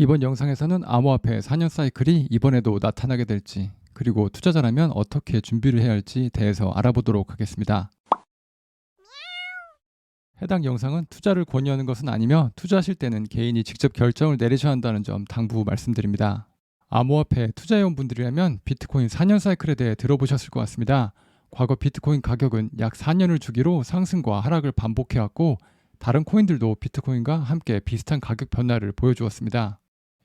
이번 영상에서는 암호화폐 4년 사이클이 이번에도 나타나게 될지 그리고 투자자라면 어떻게 준비를 해야 할지 대해서 알아보도록 하겠습니다. 해당 영상은 투자를 권유하는 것은 아니며 투자하실 때는 개인이 직접 결정을 내리셔야 한다는 점 당부 말씀드립니다. 암호화폐 투자해온 분들이라면 비트코인 4년 사이클에 대해 들어보셨을 것 같습니다. 과거 비트코인 가격은 약 4년을 주기로 상승과 하락을 반복해왔고 다른 코인들도 비트코인과 함께 비슷한 가격 변화를 보여주었습니다.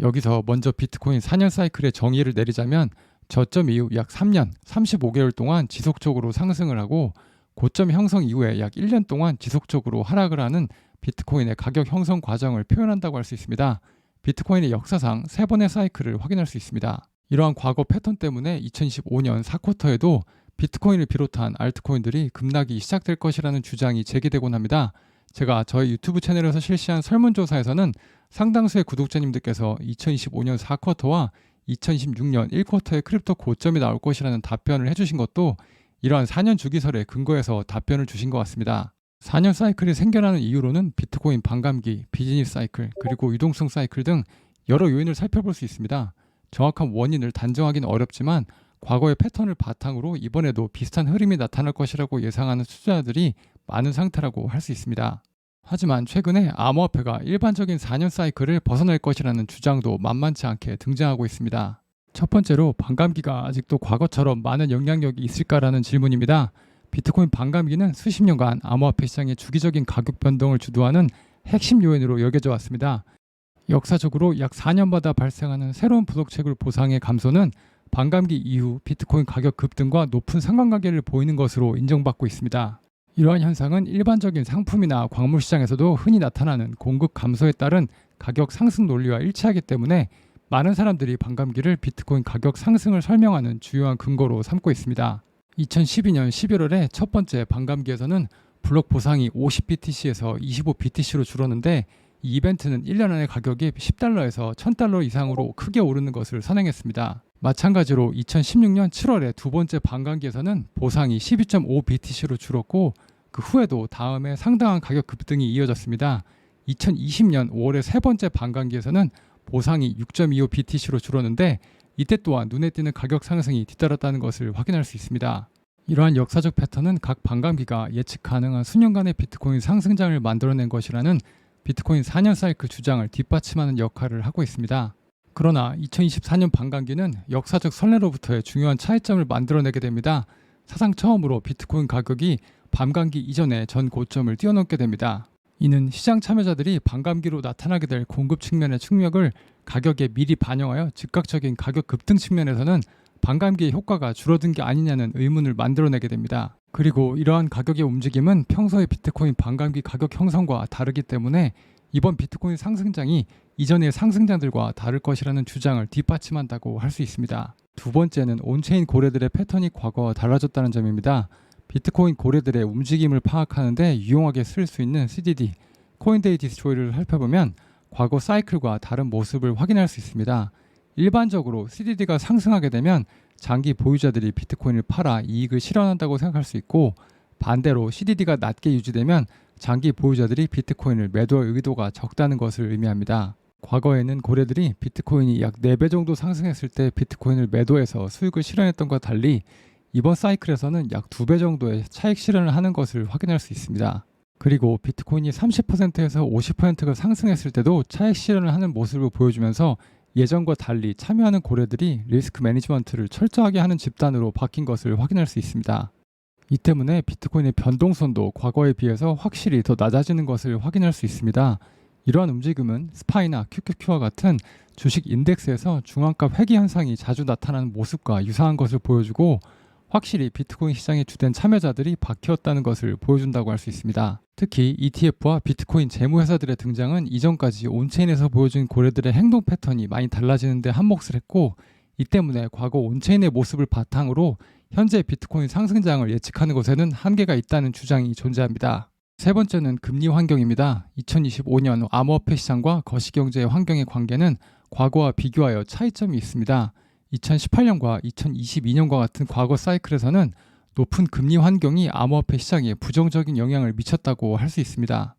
여기서 먼저 비트코인 4년 사이클의 정의를 내리자면 저점 이후 약 3년, 35개월 동안 지속적으로 상승을 하고 고점 형성 이후에 약 1년 동안 지속적으로 하락을 하는 비트코인의 가격 형성 과정을 표현한다고 할 수 있습니다. 비트코인의 역사상 세 번의 사이클을 확인할 수 있습니다. 이러한 과거 패턴 때문에 2025년 4쿼터에도 비트코인을 비롯한 알트코인들이 급락이 시작될 것이라는 주장이 제기되곤 합니다. 제가 저희 유튜브 채널에서 실시한 설문조사에서는 상당수의 구독자님들께서 2025년 4쿼터와 2026년 1쿼터의 크립토 고점이 나올 것이라는 답변을 해주신 것도 이러한 4년 주기설에 근거해서 답변을 주신 것 같습니다. 4년 사이클이 생겨나는 이유로는 비트코인 반감기, 비즈니스 사이클, 그리고 유동성 사이클 등 여러 요인을 살펴볼 수 있습니다. 정확한 원인을 단정하기는 어렵지만 과거의 패턴을 바탕으로 이번에도 비슷한 흐름이 나타날 것이라고 예상하는 투자자들이 많은 상태라고 할 수 있습니다. 하지만 최근에 암호화폐가 일반적인 4년 사이클을 벗어날 것이라는 주장도 만만치 않게 등장하고 있습니다. 첫 번째로 반감기가 아직도 과거처럼 많은 영향력이 있을까라는 질문입니다. 비트코인 반감기는 수십 년간 암호화폐 시장의 주기적인 가격 변동을 주도하는 핵심 요인으로 여겨져 왔습니다. 역사적으로 약 4년마다 발생하는 새로운 부독체굴 보상의 감소는 반감기 이후 비트코인 가격 급등과 높은 상관관계를 보이는 것으로 인정받고 있습니다. 이러한 현상은 일반적인 상품이나 광물 시장에서도 흔히 나타나는 공급 감소에 따른 가격 상승 논리와 일치하기 때문에 많은 사람들이 반감기를 비트코인 가격 상승을 설명하는 주요한 근거로 삼고 있습니다. 2012년 11월에 첫 번째 반감기에서는 블록 보상이 50BTC에서 25BTC로 줄었는데 이 이벤트는 1년 안에 가격이 10달러에서 1000달러 이상으로 크게 오르는 것을 선행했습니다. 마찬가지로 2016년 7월에 두 번째 반감기에서는 보상이 12.5BTC로 줄었고 그 후에도 다음에 상당한 가격 급등이 이어졌습니다. 2020년 5월의 세 번째 반감기에서는 보상이 6.25BTC로 줄었는데 이때 또한 눈에 띄는 가격 상승이 뒤따랐다는 것을 확인할 수 있습니다. 이러한 역사적 패턴은 각 반감기가 예측 가능한 수년간의 비트코인 상승장을 만들어낸 것이라는 비트코인 4년 사이클 주장을 뒷받침하는 역할을 하고 있습니다. 그러나 2024년 반감기는 역사적 선례로부터의 중요한 차이점을 만들어내게 됩니다. 사상 처음으로 비트코인 가격이 반감기 이전의 전 고점을 뛰어넘게 됩니다. 이는 시장 참여자들이 반감기로 나타나게 될 공급 측면의 충격을 가격에 미리 반영하여 즉각적인 가격 급등 측면에서는 반감기의 효과가 줄어든 게 아니냐는 의문을 만들어내게 됩니다. 그리고 이러한 가격의 움직임은 평소의 비트코인 반감기 가격 형성과 다르기 때문에 이번 비트코인 상승장이 이전의 상승장들과 다를 것이라는 주장을 뒷받침한다고 할 수 있습니다. 두 번째는 온체인 고래들의 패턴이 과거와 달라졌다는 점입니다. 비트코인 고래들의 움직임을 파악하는데 유용하게 쓸 수 있는 CDD, 코인데이 디스트로이를 살펴보면 과거 사이클과 다른 모습을 확인할 수 있습니다. 일반적으로 CDD가 상승하게 되면 장기 보유자들이 비트코인을 팔아 이익을 실현한다고 생각할 수 있고 반대로 CDD가 낮게 유지되면 장기 보유자들이 비트코인을 매도할 의도가 적다는 것을 의미합니다. 과거에는 고래들이 비트코인이 약 4배 정도 상승했을 때 비트코인을 매도해서 수익을 실현했던 것과 달리 이번 사이클에서는 약 2배 정도의 차익 실현을 하는 것을 확인할 수 있습니다. 그리고 비트코인이 30%에서 50%가 상승했을 때도 차익 실현을 하는 모습을 보여주면서 예전과 달리 참여하는 고래들이 리스크 매니지먼트를 철저하게 하는 집단으로 바뀐 것을 확인할 수 있습니다. 이 때문에 비트코인의 변동선도 과거에 비해서 확실히 더 낮아지는 것을 확인할 수 있습니다. 이러한 움직임은 스파이나 QQQ와 같은 주식 인덱스에서 중앙값 회귀 현상이 자주 나타나는 모습과 유사한 것을 보여주고 확실히 비트코인 시장의 주된 참여자들이 바뀌었다는 것을 보여준다고 할 수 있습니다. 특히 ETF와 비트코인 재무회사들의 등장은 이전까지 온체인에서 보여준 고래들의 행동 패턴이 많이 달라지는데 한몫을 했고 이 때문에 과거 온체인의 모습을 바탕으로 현재 비트코인 상승장을 예측하는 것에는 한계가 있다는 주장이 존재합니다. 세 번째는 금리 환경입니다. 2025년 암호화폐 시장과 거시경제의 환경의 관계는 과거와 비교하여 차이점이 있습니다. 2018년과 2022년과 같은 과거 사이클에서는 높은 금리 환경이 암호화폐 시장에 부정적인 영향을 미쳤다고 할 수 있습니다.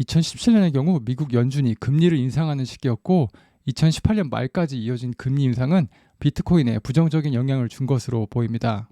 2017년의 경우 미국 연준이 금리를 인상하는 시기였고 2018년 말까지 이어진 금리 인상은 비트코인에 부정적인 영향을 준 것으로 보입니다.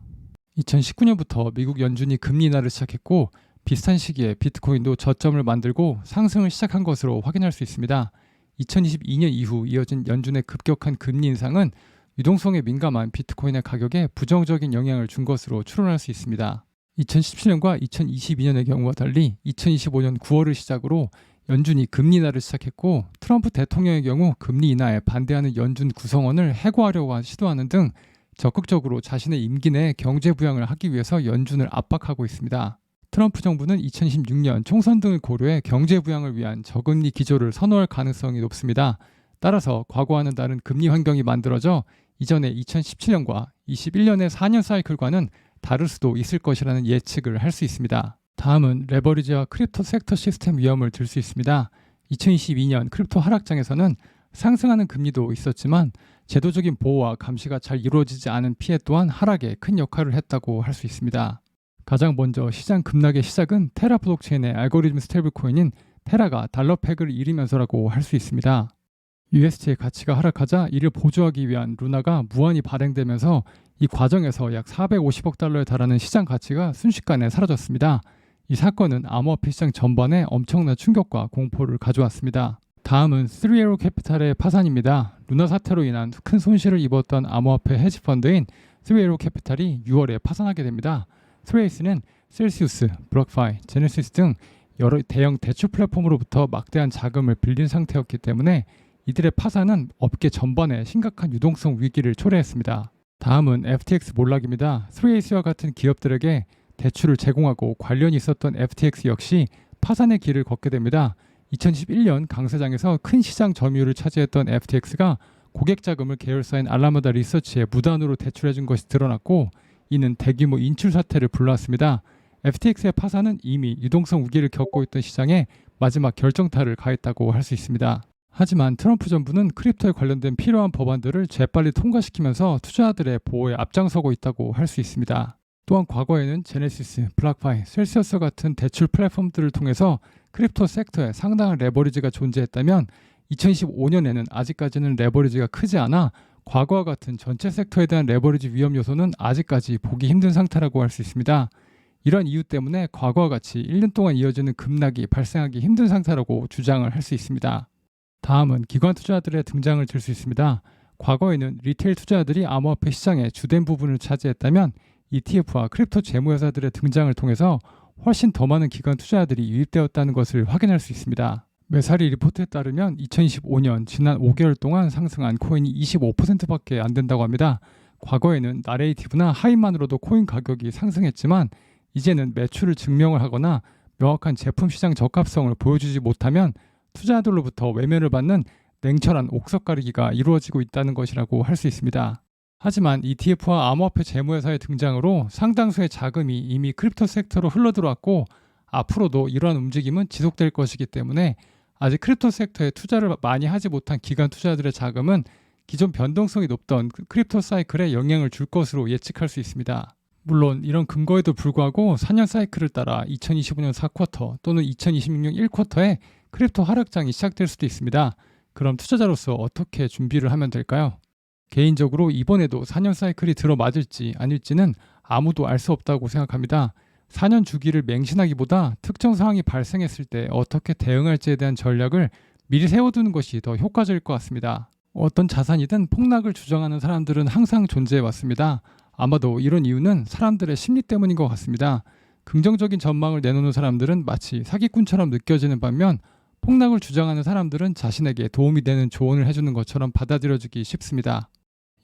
2019년부터 미국 연준이 금리 인하를 시작했고 비슷한 시기에 비트코인도 저점을 만들고 상승을 시작한 것으로 확인할 수 있습니다. 2022년 이후 이어진 연준의 급격한 금리 인상은 유동성에 민감한 비트코인의 가격에 부정적인 영향을 준 것으로 추론할 수 있습니다. 2017년과 2022년의 경우와 달리 2025년 9월을 시작으로 연준이 금리 인하를 시작했고 트럼프 대통령의 경우 금리 인하에 반대하는 연준 구성원을 해고하려고 시도하는 등 적극적으로 자신의 임기 내에 경제 부양을 하기 위해서 연준을 압박하고 있습니다. 트럼프 정부는 2016년 총선 등을 고려해 경제 부양을 위한 저금리 기조를 선호할 가능성이 높습니다. 따라서 과거와는 다른 금리 환경이 만들어져 이전의 2017년과 21년의 4년 사이클과는 다를 수도 있을 것이라는 예측을 할 수 있습니다. 다음은 레버리지와 크립토 섹터 시스템 위험을 들 수 있습니다. 2022년 크립토 하락장에서는 상승하는 금리도 있었지만 제도적인 보호와 감시가 잘 이루어지지 않은 피해 또한 하락에 큰 역할을 했다고 할 수 있습니다. 가장 먼저 시장 급락의 시작은 테라 블록체인의 알고리즘 스테이블 코인인 테라가 달러 팩을 잃으면서라고 할 수 있습니다. USD의 가치가 하락하자 이를 보조하기 위한 루나가 무한히 발행되면서 이 과정에서 약 450억 달러에 달하는 시장 가치가 순식간에 사라졌습니다. 이 사건은 암호화폐 시장 전반에 엄청난 충격과 공포를 가져왔습니다. 다음은 3에로 캐피탈의 파산입니다. 루나 사태로 인한 큰 손실을 입었던 암호화폐 헤지펀드인 3에로 캐피탈이 6월에 파산하게 됩니다. 3에이스는 셀시우스, 브럭파이, 제네시스 등 여러 대형 대출 플랫폼으로부터 막대한 자금을 빌린 상태였기 때문에 이들의 파산은 업계 전반에 심각한 유동성 위기를 초래했습니다. 다음은 FTX 몰락입니다. 3에이스와 같은 기업들에게 대출을 제공하고 관련이 있었던 FTX 역시 파산의 길을 걷게 됩니다. 2011년 강세장에서 큰 시장 점유율을 차지했던 FTX가 고객 자금을 계열사인 알라마다 리서치에 무단으로 대출해준 것이 드러났고 이는 대규모 인출 사태를 불러왔습니다. FTX의 파산은 이미 유동성 위기를 겪고 있던 시장에 마지막 결정타를 가했다고 할 수 있습니다. 하지만 트럼프 정부는 크립토에 관련된 필요한 법안들을 재빨리 통과시키면서 투자자들의 보호에 앞장서고 있다고 할 수 있습니다. 또한 과거에는 제네시스, 블락파이, 셀시어스 같은 대출 플랫폼들을 통해서 크립토 섹터에 상당한 레버리지가 존재했다면 2025년에는 아직까지는 레버리지가 크지 않아 과거와 같은 전체 섹터에 대한 레버리지 위험 요소는 아직까지 보기 힘든 상태라고 할 수 있습니다. 이런 이유 때문에 과거와 같이 1년 동안 이어지는 급락이 발생하기 힘든 상태라고 주장을 할 수 있습니다. 다음은 기관 투자자들의 등장을 들 수 있습니다. 과거에는 리테일 투자자들이 암호화폐 시장의 주된 부분을 차지했다면 ETF와 크립토 재무회사들의 등장을 통해서 훨씬 더 많은 기관 투자자들이 유입되었다는 것을 확인할 수 있습니다. 메사리 리포트에 따르면 2025년 지난 5개월 동안 상승한 코인이 25%밖에 안 된다고 합니다. 과거에는 나레이티브나 하이만으로도 코인 가격이 상승했지만 이제는 매출을 증명을 하거나 명확한 제품 시장 적합성을 보여주지 못하면 투자자들로부터 외면을 받는 냉철한 옥석 가리기가 이루어지고 있다는 것이라고 할 수 있습니다. 하지만 ETF와 암호화폐 재무회사의 등장으로 상당수의 자금이 이미 크립토 섹터로 흘러들어왔고 앞으로도 이러한 움직임은 지속될 것이기 때문에 아직 크립토 섹터에 투자를 많이 하지 못한 기관 투자자들의 자금은 기존 변동성이 높던 크립토 사이클에 영향을 줄 것으로 예측할 수 있습니다. 물론 이런 근거에도 불구하고 4년 사이클을 따라 2025년 4쿼터 또는 2026년 1쿼터에 크립토 하락장이 시작될 수도 있습니다. 그럼 투자자로서 어떻게 준비를 하면 될까요? 개인적으로 이번에도 4년 사이클이 들어맞을지 아닐지는 아무도 알 수 없다고 생각합니다. 4년 주기를 맹신하기보다 특정 상황이 발생했을 때 어떻게 대응할지에 대한 전략을 미리 세워두는 것이 더 효과적일 것 같습니다. 어떤 자산이든 폭락을 주장하는 사람들은 항상 존재해 왔습니다. 아마도 이런 이유는 사람들의 심리 때문인 것 같습니다. 긍정적인 전망을 내놓는 사람들은 마치 사기꾼처럼 느껴지는 반면 폭락을 주장하는 사람들은 자신에게 도움이 되는 조언을 해주는 것처럼 받아들여지기 쉽습니다.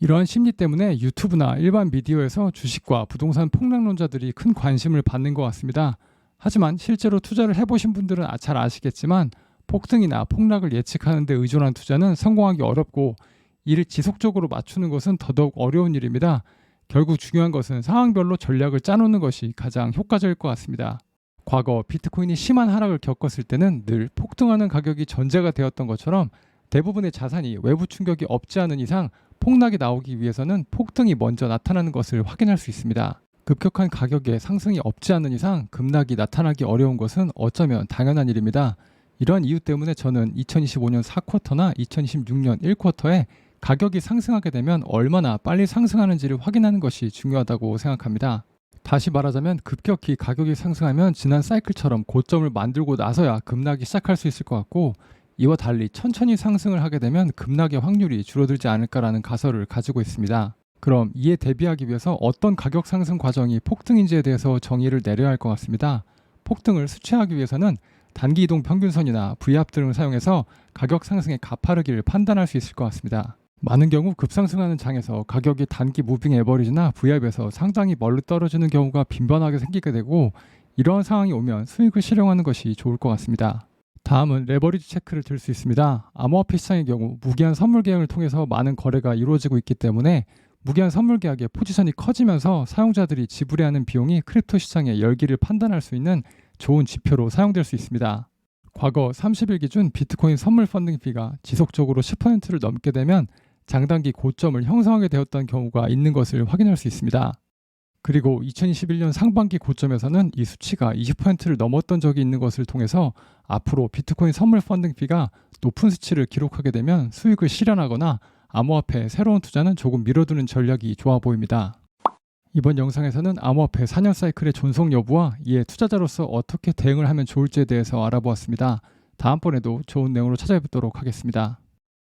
이러한 심리 때문에 유튜브나 일반 미디어에서 주식과 부동산 폭락론자들이 큰 관심을 받는 것 같습니다. 하지만 실제로 투자를 해보신 분들은 아, 잘 아시겠지만 폭등이나 폭락을 예측하는 데 의존한 투자는 성공하기 어렵고 이를 지속적으로 맞추는 것은 더더욱 어려운 일입니다. 결국 중요한 것은 상황별로 전략을 짜놓는 것이 가장 효과적일 것 같습니다. 과거 비트코인이 심한 하락을 겪었을 때는 늘 폭등하는 가격이 전제가 되었던 것처럼 대부분의 자산이 외부 충격이 없지 않은 이상 폭락이 나오기 위해서는 폭등이 먼저 나타나는 것을 확인할 수 있습니다. 급격한 가격의 상승이 없지 않은 이상 급락이 나타나기 어려운 것은 어쩌면 당연한 일입니다. 이러한 이유 때문에 저는 2025년 4쿼터나 2026년 1쿼터에 가격이 상승하게 되면 얼마나 빨리 상승하는지를 확인하는 것이 중요하다고 생각합니다. 다시 말하자면 급격히 가격이 상승하면 지난 사이클처럼 고점을 만들고 나서야 급락이 시작할 수 있을 것 같고 이와 달리 천천히 상승을 하게 되면 급락의 확률이 줄어들지 않을까라는 가설을 가지고 있습니다. 그럼 이에 대비하기 위해서 어떤 가격 상승 과정이 폭등인지에 대해서 정의를 내려야 할 것 같습니다. 폭등을 수치하기 위해서는 단기 이동 평균선이나 V합 등을 사용해서 가격 상승의 가파르기를 판단할 수 있을 것 같습니다. 많은 경우 급상승하는 장에서 가격이 단기 무빙 에버리지나 V합에서 상당히 멀리 떨어지는 경우가 빈번하게 생기게 되고 이러한 상황이 오면 수익을 실행하는 것이 좋을 것 같습니다. 다음은 레버리지 체크를 들 수 있습니다. 암호화폐 시장의 경우 무기한 선물 계약을 통해서 많은 거래가 이루어지고 있기 때문에 무기한 선물 계약의 포지션이 커지면서 사용자들이 지불해야 하는 비용이 크립토 시장의 열기를 판단할 수 있는 좋은 지표로 사용될 수 있습니다. 과거 30일 기준 비트코인 선물 펀딩 피가 지속적으로 10%를 넘게 되면 장단기 고점을 형성하게 되었던 경우가 있는 것을 확인할 수 있습니다. 그리고 2021년 상반기 고점에서는 이 수치가 20%를 넘었던 적이 있는 것을 통해서 앞으로 비트코인 선물 펀딩 피가 높은 수치를 기록하게 되면 수익을 실현하거나 암호화폐 새로운 투자는 조금 미뤄두는 전략이 좋아 보입니다. 이번 영상에서는 암호화폐 4년 사이클의 존속 여부와 이에 투자자로서 어떻게 대응을 하면 좋을지에 대해서 알아보았습니다. 다음번에도 좋은 내용으로 찾아뵙도록 하겠습니다.